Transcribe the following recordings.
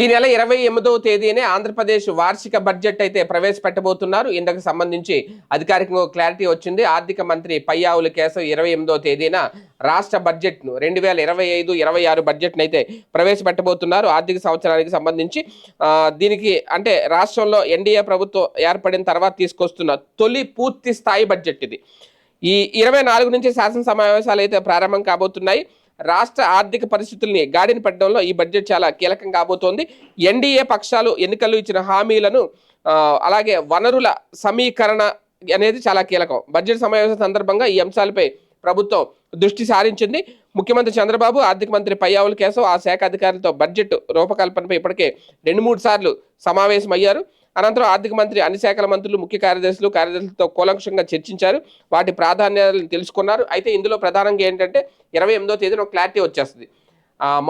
ఈ నెల ఇరవై ఎనిమిదవ తేదీనే ఆంధ్రప్రదేశ్ వార్షిక బడ్జెట్ అయితే ప్రవేశపెట్టబోతున్నారు. ఇందుకు సంబంధించి అధికారికంగా క్లారిటీ వచ్చింది. ఆర్థిక మంత్రి పయ్యావుల కేశవ్ ఇరవై ఎనిమిదవ తేదీన రాష్ట్ర బడ్జెట్ను రెండు వేల ఇరవై ఐదు ఇరవై ఆరు బడ్జెట్ను అయితే ప్రవేశపెట్టబోతున్నారు. ఆర్థిక సంవత్సరానికి సంబంధించి దీనికి అంటే రాష్ట్రంలో ఎన్డీఏ ప్రభుత్వం ఏర్పడిన తర్వాత తీసుకొస్తున్న తొలి పూర్తి స్థాయి బడ్జెట్ ఇది. ఈ ఇరవై నాలుగు నుంచి శాసన సమావేశాలు అయితే ప్రారంభం కాబోతున్నాయి. రాష్ట్ర ఆర్థిక పరిస్థితుల్ని గాడిన పెట్టడంలో ఈ బడ్జెట్ చాలా కీలకం కాబోతోంది. ఎన్డీఏ పక్షాలు ఎన్నికల్లో ఇచ్చిన హామీలను అలాగే వనరుల సమీకరణ అనేది చాలా కీలకం. బడ్జెట్ సమావేశం సందర్భంగా ఈ అంశాలపై ప్రభుత్వం దృష్టి సారించింది. ముఖ్యమంత్రి చంద్రబాబు ఆర్థిక మంత్రి పయ్యావుల కేశవ్ ఆ శాఖ అధికారులతో బడ్జెట్ రూపకల్పనపై ఇప్పటికే రెండు మూడు సార్లు సమావేశమయ్యారు. అనంతరం ఆర్థిక మంత్రి అన్ని శాఖల మంత్రులు ముఖ్య కార్యదర్శులు కార్యదర్శులతో కూలంకషంగా చర్చించారు. వాటి ప్రాధాన్యతలు తెలుసుకున్నారు. అయితే ఇందులో ప్రధానంగా ఏంటంటే ఇరవై ఎనిమిదో తేదీన ఒక క్లారిటీ వచ్చేస్తుంది.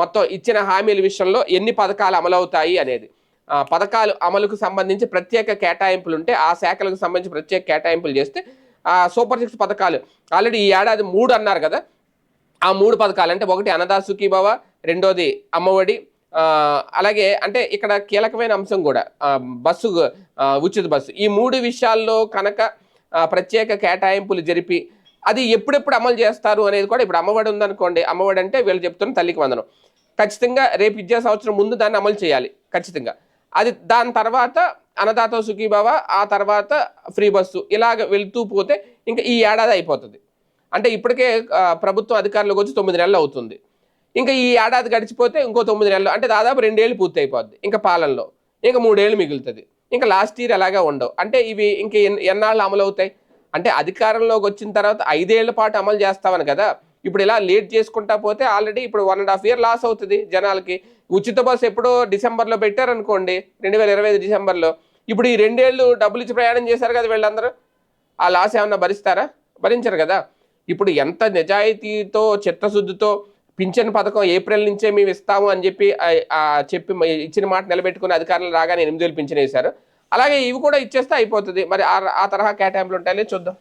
మొత్తం ఇచ్చిన హామీల విషయంలో ఎన్ని పథకాలు అమలవుతాయి అనేది. పథకాలు అమలుకు సంబంధించి ప్రత్యేక కేటాయింపులు ఉంటే ఆ శాఖలకు సంబంధించి ప్రత్యేక కేటాయింపులు చేస్తే సూపర్ సిక్స్ పథకాలు. ఆల్రెడీ ఈ ఏడాది మూడు అన్నారు కదా. ఆ మూడు పథకాలు అంటే ఒకటి అన్నదా సుఖీభవ రెండోది అమ్మఒడి అలాగే అంటే ఇక్కడ కీలకమైన అంశం కూడా బస్సు ఉచిత బస్సు. ఈ మూడు విషయాల్లో కనుక ప్రత్యేక కేటాయింపులు జరిపి అది ఎప్పుడెప్పుడు అమలు చేస్తారు అనేది కూడా ఇప్పుడు అమ్మఒడి ఉందనుకోండి అమ్మఒడి అంటే వీళ్ళు చెప్తున్న తల్లికి వందనం. ఖచ్చితంగా రేపు విద్యా సంవత్సరం ముందు దాన్ని అమలు చేయాలి ఖచ్చితంగా. అది దాని తర్వాత అన్నదాత సుఖీభావ ఆ తర్వాత ఫ్రీ బస్సు ఇలాగ వెళ్తూ పోతే ఇంకా ఈ ఏడాది అయిపోతుంది. అంటే ఇప్పటికే ప్రభుత్వం అధికారులకు వచ్చి తొమ్మిది నెలలు అవుతుంది. ఇంకా ఈ ఏడాది గడిచిపోతే ఇంకో తొమ్మిది నెలలు అంటే దాదాపు రెండేళ్ళు పూర్తి అయిపోద్ది ఇంకా పాలనలో. ఇంకా మూడేళ్ళు మిగులుతుంది. ఇంకా లాస్ట్ ఇయర్ అలాగే ఉండవు. అంటే ఇవి ఇంక ఎన్- ఎన్నాళ్ళు అమలు అవుతాయి? అంటే అధికారంలోకి వచ్చిన తర్వాత ఐదేళ్ళ పాటు అమలు చేస్తామని కదా? ఇప్పుడు ఇలా లేట్ చేసుకుంటా పోతే ఆల్రెడీ ఇప్పుడు one and half year loss అవుతుంది జనాలకి. ఉచిత బస్సు ఎప్పుడో డిసెంబర్లో పెట్టారనుకోండి రెండు వేల ఇరవై ఐదు డిసెంబర్లో. ఇప్పుడు ఈ రెండేళ్ళు డబ్బులు ఇచ్చి ప్రయాణం చేశారు కదా వీళ్ళందరూ? ఆ లాస్ ఏమన్నా భరిస్తారా? భరించరు కదా? ఇప్పుడు ఎంత నిజాయితీతో చిత్తశుద్ధితో పింఛన్ పథకం ఏప్రిల్ నుంచే మేము ఇస్తాము అని చెప్పి చెప్పి ఇచ్చిన మాట నిలబెట్టుకుని అధికారులు రాగానే ఎనిమిది వేలు పింఛన్ వేశారు. అలాగే ఇవి కూడా ఇచ్చేస్తే అయిపోతుంది. మరి ఆ- ఆ తరహా కేటాయింపులు ఉంటాయని చూద్దాం.